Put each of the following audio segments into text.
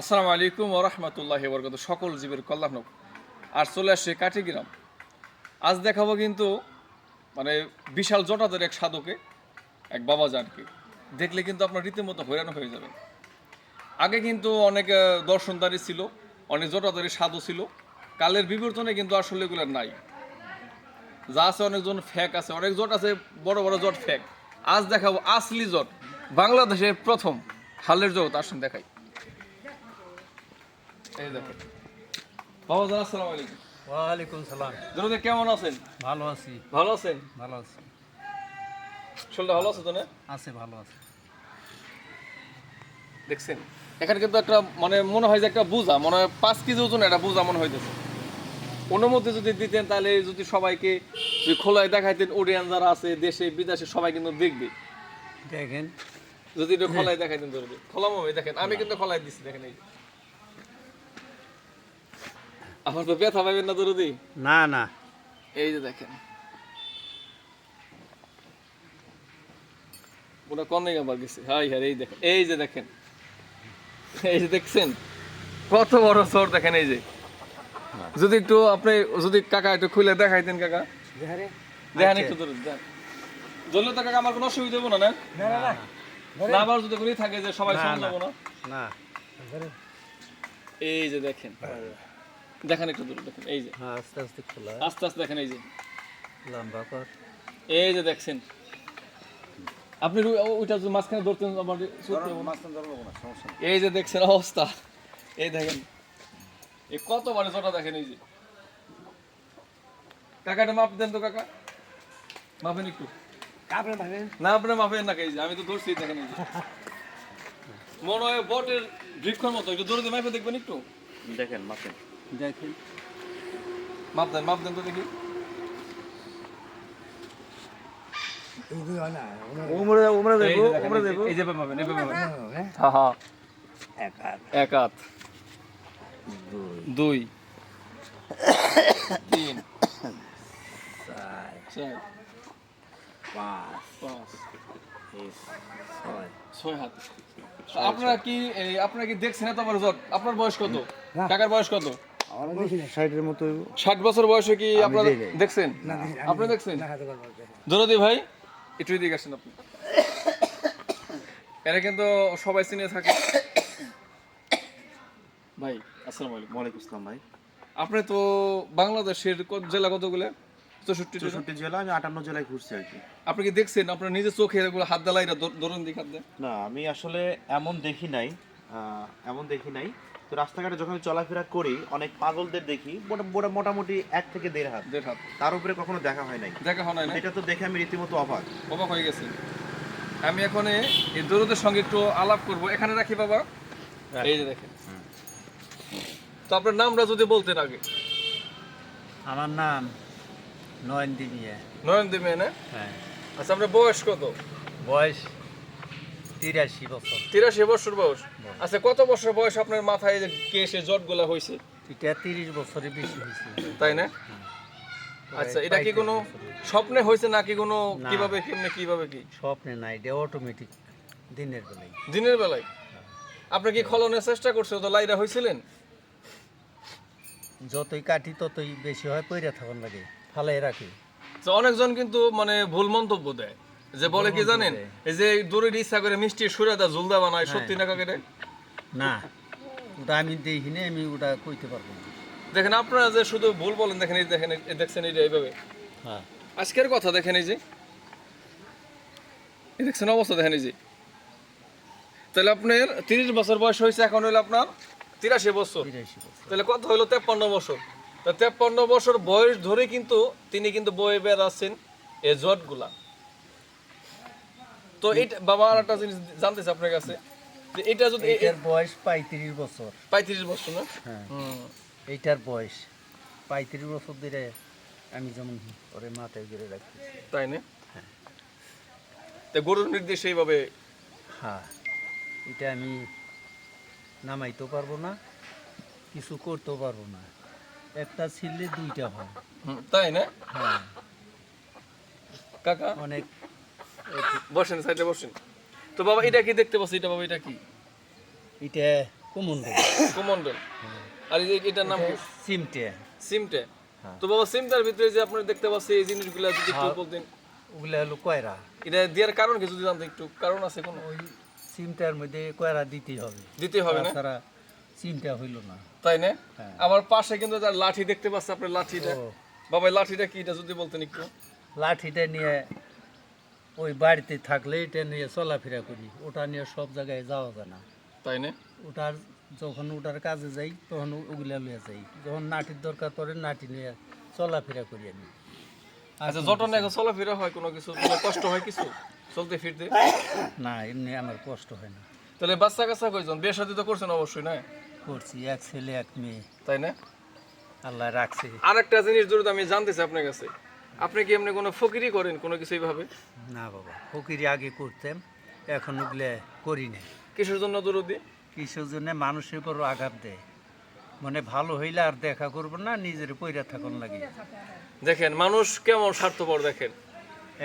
আসসালামু আলাইকুম ও রহমতুল্লাহ বরকত সকল জীবের কল্যাণ হোক। আর চলে আসছে কাঠিগ্রাম আজ দেখাবো কিন্তু মানে বিশাল জটাদের এক সাধকে, এক বাবা জানকে দেখলে কিন্তু আপনার রীতিমতো হয়রান হয়ে যাবেন। আগে কিন্তু অনেক দর্শনদারি ছিল, অনেক জটাদারি সাধু ছিল। কালের বিবর্তনে কিন্তু আসলে এগুলো নাই। যা আছে অনেকজন ফ্যাক আছে, অনেক জট আছে, বড় বড় জট ফ্যাক। আজ দেখাবো আসলি জট বাংলাদেশে প্রথম হালের জগৎ। আসুন দেখাই। এই দেখো বাবা জান আসসালামু আলাইকুম। ওয়ালাইকুম সালাম। জনতা কেমন আছেন? ভালো আছি। ভালো আছেন? ভালো আছি। শরীরটা ভালো আছে তো না? আছে ভালো আছে। দেখছেন? এখানে কিন্তু একটা মানে মনে হয় যে একটা বোঝা মনে হয় পাঁচ কেজি ওজন একটা বোঝা মনে হইতেছে। অনুমতি যদি দিতেন তাহলে যদি সবাইকে যদি খোলায় দেখাইতেন ওডিয়ান যারা আছে দেশে বিদেশে সবাই কিন্তু দেখবে। দেখেন। যদি একটু খোলায় দেখাইতেন ধরবে খোলাম দেখেন আমি কিন্তু খোলায় দিচ্ছি দেখেন এই। আমার তো ব্যথা পাবেন না দরদি। না না। এই যে দেখেন। পুরো কনে আবার গেছে। হাই হাই এই দেখেন এই যে দেখেন। এই যে দেখছেন? কত বড় চোর দেখেন এই যে। যদি একটু আপনি যদি কাকা একটু খুলে দেখাইতেন কাকা। দেখেন একটু ধরে দেন। ধরলে তো কাকা আমার কোনো অসুবিধা হব না না? না আবার যদি করে থাকে যে সবাই না না। এই যে দেখেন। দেখেন একটু দূরে দেখেন এই যে। হ্যাঁ আস্তে আস্তে খোলা। আস্তে আস্তে দেখেন এই যে। লম্বা কর। এই যে দেখছেন। আপনি ওইটা যদি মাঝখানে ধরতেন আমার। এই যে দেখছেন অবস্থা। এই দেখেন। এই কত মানে জটা দেখেন এই যে। কাকাটা মাপ দেন তো কাকা। মাপেন একটু। না আপনার মাপেন না যে আমি তো ধরছি দেখেন এই যে। মনে হয় বটের বৃক্ষর মতো একটু দূরে মাপে দেখবেন একটু। দেখেন মাপেন। দেখেন। মাপ দেন মাপ দেন তো দেখি। উমরে উমরে এই যে দেখেন, এই যে- এই এই যে হ্যাঁ হ্যাঁ। এক হাত। দুই। তিন। চার। পাঁচ। ছয়। হাত। আপনারা কি আপনারা কি দেখছেন? এত বড় জট। আপনার বয়স কত? কাকার বয়স কত? ষাট বছর বয়সে কি আপনারা দেখছেন? আপনি দেখছেন? দরদি ভাই একটু এদিকে আসেন আপনি। এরা কিন্তু সবাই চিনে থাকে। ভাই আসসালামু আলাইকুম। ওয়ালাইকুম আসসালাম ভাই। আপনি তো বাংলাদেশের জেলা কতগুলো? চৌষট্টি চৌষট্টি জেলা আমি আটান্ন জেলায় ঘুরছি আর কি। আপনি কি দেখছেন? আপনার নিজের চোখে এগুলো হাত দালাই ধরুন দিক হাত না আমি আসলে এমন দেখি নাই আহ, এমন দেখি নাই। তো রাস্তাঘাটে যখন আমি চলাফেরা করি অনেক পাগলদের দেখি মোটা- মোটা- মোটামুটি এক থেকে দেড় হাত। দেড় হাত। তার উপরে কখনো দেখা হয় নাই। দেখা হয় নাই না? এটা তো দেখে আমি রীতিমতো অবাক। অবাক হয়ে গেছে। আমি এখন এই দরুদের সঙ্গে একটু আলাপ করব। এখানে রাখি বাবা। এই যে দেখেন। তো আপনার নামটা যদি বলতেন আগে। আমার নাম নয়নদী মিয়া। নয়ন দেবে না? হ্যাঁ। আচ্ছা আপনার বয়স কত? বয়স তিরাশি বছর। তিরাশি বছর বয়স। আচ্ছা কত বছর বয়স আপনার মাথায় যে কেসে জটগুলা হয়েছে এটা তিরিশ বছরের বেশি হয়েছে তাই না? আচ্ছা এটা কি কোনো স্বপ্নে হয়েছে নাকি কোনো কীভাবে কেমনে কীভাবে কি? স্বপ্নে নাই এটা অটোমেটিক দিনের বেলায়। দিনের বেলায়? আপনি কি খলনের চেষ্টা করছেন তো লাইরা হয়েছিলেন যতই কাটি ততই বেশি হয় পইরা থাকুন লাগে ফালাই রাখি। অনেকজন কিন্তু মানে ভুল মন্তব্য দেয়। যে বলে কি জানেন? এই যে দড়ির ইচ্ছা করে মিষ্টি সুরে দা জুলদা বানায় সত্যি না কাকে না ওটা আমি দেখিনি আমি ওটা কইতে পারব না। দেখেন আপনারা যে শুধু ভুল বলেন দেখেন এই দেখেন এই দেখছেন এই যে এইভাবে। হ্যাঁ। আজকের কথা দেখেন এই যে। এই দেখছেন অবস্থা দেখেন এই যে। তাহলে আপনার তিরিশ বছর বয়স হয়েছে এখন হলো আপনার তিরাশি বছর। তাহলে কত হলো তেপ্পান্ন বছর। তা তেপ্পান্ন বছর বয়স ধরে কিন্তু তিনি কিন্তু বয়ে বেড়াচ্ছেন এই জটগুলা তো এটা বাবা আর একটা জিনিস জানতে চাই আপনার কাছে যে এটা যদি এ- এটার বয়স পঁয়ত্রিশ বছর। পঁয়ত্রিশ বছর না? হ্যাঁ। এইটার বয়স পঁয়ত্রিশ বছর ধরে আমি যেমন ওরে মাথায় ঘিরে রাখি তাই না? তা গরুর নির্দেশ এইভাবে হ্যাঁ। এটা আমি নামাইতেও পারব না কিছু করতেও পারব না। একটা ছিললে দুইটা হয়। তাই না? হ্যাঁ। কাকা? অনেক বসেন সাইডে বসেন। তো বাবা এটা কি দেখতে পাচ্ছি? এটা বাবা এটা কি? এটা কুমুন্ড কুমন্ডল আর এই যে এটার নাম সিমটে। সিমটে। হ্যাঁ। তো বাবা সিমটার ভিতরে যে আপনারা দেখতে পাচ্ছি এই জিনিসগুলো যদি একটু হ্যাঁ। বলতেন ওগুলা হলো কয়রা। এটা দেওয়ার কারণ কি? যদি জানতে একটু কারণ আছে কোনো? ওই সিমটার মধ্যে কয়রা দিতেই হবে। দিতে হবে না? তাছাড়া সিমটা হইল না। তাই না? হ্যাঁ। আমার পাশে কিন্তু তার লাঠি দেখতে পাচ্ছি আপনার লাঠিটা। বাবা লাঠিটা কি? এটা যদি বলতেন একটু। লাঠিটা নিয়ে ওই বাড়িতে থাকলে এটা নিয়ে চলাফেরা করি ওটা নিয়ে সব জায়গায় যাওয়া যায় না। তাই না? ওটার যখন ওটার কাজে যাই তখন ওগুলা লিয়ে যাই। যখন নাটির দরকার পড়ে নাটি নিয়ে চলাফেরা করি আমি। আচ্ছা যখন এখন চলাফেরা হয় কোনো কিছু কষ্ট হয় কিছু চলতে ফিরতে? না এমনি আমার কষ্ট হয় না। তাহলে বাচ্চা কাচ্চা কয়জন? বিয়ে শাদী তো করছেন অবশ্যই না? করছি এক ছেলে এক মেয়ে। তাই না? আল্লাহ রাখছে। আরেকটা জিনিস জরুরি আমি জানতেছি আপনার কাছে। আপনি কি এমনি কোনো ফকিরি করেন কোনো কিছু এইভাবে? না বাবা ফকিরি আগে করতাম এখন ওগুলো করি না কিসের জন্য দরদি? কিসের জন্য? মানুষের উপর আঘাত দেয়। মানে ভালো হইলে আর দেখা করব না নিজের পয়রা থাকুন লাগে। দেখেন মানুষ কেমন স্বার্থপর দেখেন।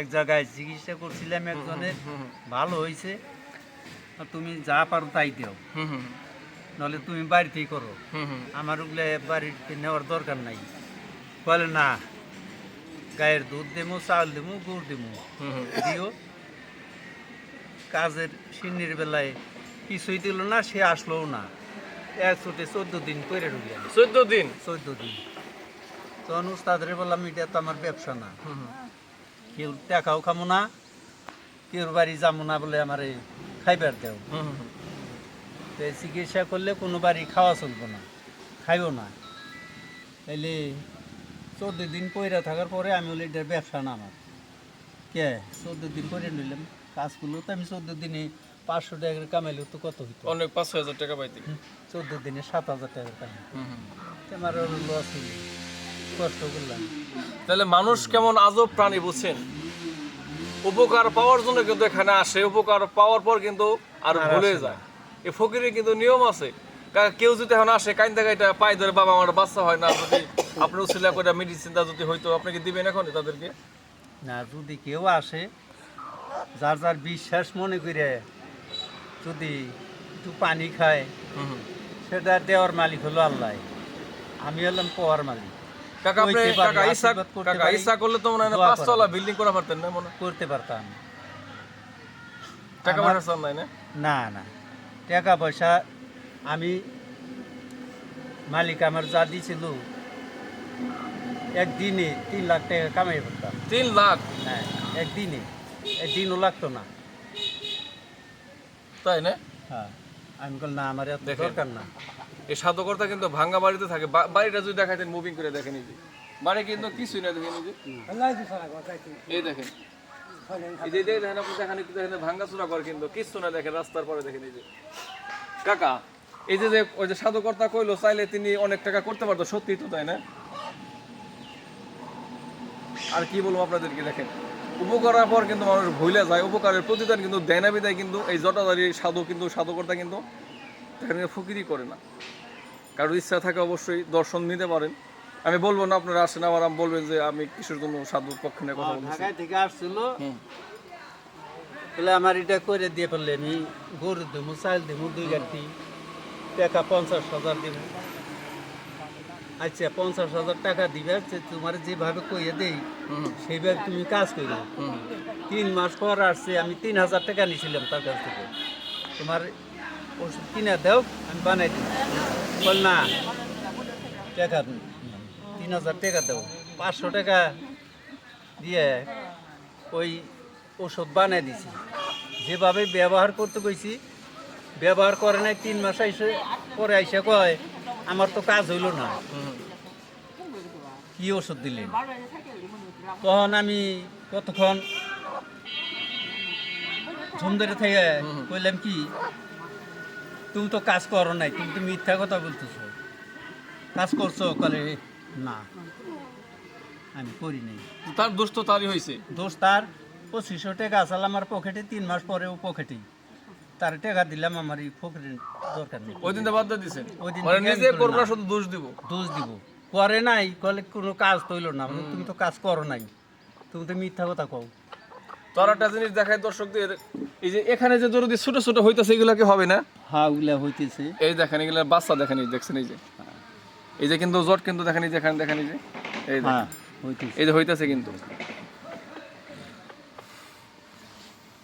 এক জায়গায় চিকিৎসা করছিলাম একজনের ভালো হয়েছে আর তুমি যা পারো তাই দেও। নাহলে তুমি বাড়িতেই করো। আমার ওগুলো বাড়িতে নেওয়ার দরকার নাই। বলে না গায়ের দুধ দেবো চাল দেবো গুড় দেবো দিও। কাজের সিন্নির বেলায় কিছুই দিল না সে আসলোও না। এক ছুটে চোদ্দ দিন করে ঢুকলেন চোদ্দ দিন? চোদ্দ দিন। তখন উস্তাদের বললাম এটা তো আমার ব্যবসা না। কেউ টাকাও খামো না কেউ বাড়ি যাব না বলে আমার খাইবার দেও। তো চিকিৎসা করলে কোনো বাড়ি খাওয়া চলবো না খাইও না। তাইলে চোদ্দ দিন পয়রা থাকার পরে আমি বলি এটার ব্যবসা না আমার কে? চোদ্দ দিন করে নিলাম কাজ করলেও তো আমি চোদ্দ দিনে পাঁচশো টাকার কামাইলেও তো কত হইতো? অনেক পাঁচ হাজার টাকা পাইতে। চোদ্দ দিনে সাত হাজার টাকার কামাই আমার লস হইল। কষ্ট করলাম। তাহলে মানুষ কেমন আজব প্রাণী বুঝছেন? উপকার পাওয়ার জন্য কিন্তু এখানে আসে উপকার পাওয়ার পর কিন্তু আর ভুলে যায়। এই ফকিরের কিন্তু নিয়ম আছে কেউ যদি এখন আসে কাইন্দা গাইটা পাই ধরে বাবা আমার বাচ্চা হয় না যদি আপনার উচিলা করে মেডিসিনটা যদি হইতো আপনাকে দিবেন এখন তাদেরকে? না যদি কেউ আসে যার যার বিশ্বাস মনে করে যদি একটু পানি খায় সেটা দেওয়ার মালিক হলো আল্লাহ। আমি হলাম পোয়ার মালিক। কাকা আপনি কাকা ইচ্ছা কাকা পারি, করলে তো মনে হয় পাঁচতলা বিল্ডিং করা পারতেন না মনে করতে পারতাম। টাকা পয়সা নাই না? না না। টাকা পয়সা আমি মালিক আমার যা দিছিল একদিনে তিন লাখ টাকা কামাই করতাম। তিন লাখ? হ্যাঁ একদিনে। একদিনও লাগতো না। তাই না? হ্যাঁ আমি বললাম না আমার এত দেখেন। দরকার না। এই সাধকর্তা কিন্তু ভাঙ্গা বাড়িতে থাকে। বা- বাড়িটা যদি দেখাতেন মুভিং করে দেখেন এই যে। বাড়ি কিন্তু কিছুই না দেখেন এই যে। এই দেখেন। এই যে এই দেখেন আপনি দেখেন একটু দেখেন ভাঙ্গা চুরা করে কিন্তু কিচ্ছু না দেখেন রাস্তার পরে দেখেন এই যে। কাকা এই যে ওই যে সাধকর্তা কইলো চাইলে তিনি অনেক টাকা করতে পারতো সত্যি তো তাই না? আর কি বলব আপনাদেরকে দেখেন উপকারের পর কিন্তু মানুষ ভুলে যায় উপকারের প্রতিদান কিন্তু দেয় না বিদায় কিন্তু এই জটাধারী সাধু কিন্তু সাধকর্তা কিন্তু এখানে ফকিরি করে না। কারোর ইচ্ছা থাকে অবশ্যই দর্শন নিতে পারেন। আমি বলব না আপনারা আসেন আবার আমি বলবেন যে আমি কিসের জন্য সাধুর পক্ষে নিয়ে কথা বলছি থেকে আসছিল। আমার এটা করে দিয়ে পারলে আমি গরু দেবো চাল দেবো দুই গাড়ি টাকা পঞ্চাশ হাজার দেবো। আচ্ছা পঞ্চাশ হাজার টাকা দিবে যে তোমার যেভাবে কইয়ে দেই সেইভাবে তুমি কাজ করো তিন মাস পর আসছে আমি তিন হাজার টাকা নিয়েছিলাম তার কাছ থেকে। তোমার ওষুধ কিনে দাও আমি বানাই দিই। বল না টাকা। তিন হাজার টাকা দাও। পাঁচশো টাকা দিয়ে ওই ওষুধ বানাই দিছি। যেভাবে ব্যবহার করতে কইছি ব্যবহার করে নাই তিন মাস আইসে পরে আইসে কয় আমার তো কাজ হইল না। কি ওষুধ দিলেন? তখন আমি কতক্ষণ ধরে থেকে কইলাম কি তুমি তো কাজ করো নাই তুমি তো মিথ্যা কথা বলতেছো। কাজ করছ কলে না আমি করি নাই। তার দোষ তো তারই হয়েছে দোষ তার পঁচিশশো টাকা আসাল আমার পকেটে তিন মাস পরে ও পকেটেই তার টাকা দিলাম আমার এই পকেটের দরকার নেই। ওই দিন তো বাদ দিয়ে ওই দিন নিজে করি করব। শুধু দোষ দিব। দোষ দিব। করে নাই কলে কোনো কাজ তৈল না। তুমি তো কাজ করো নাই। তুমি তো মিথ্যা কথা কও। তো একটা জিনিস দেখায় দর্শকদের এই যে এখানে যে দরদি ছোট ছোট হইতেছে এগুলো কি হবে না? হ্যাঁ ওগুলা হইতেছে। এই দেখেন এগুলো বাচ্চা দেখেন এই দেখছেন এই যে। এই যে কিন্তু জট কিন্তু দেখেন এই যে এখানে দেখেন এই যে। এই হ্যাঁ হইতেছে। এই যে হইতেছে কিন্তু।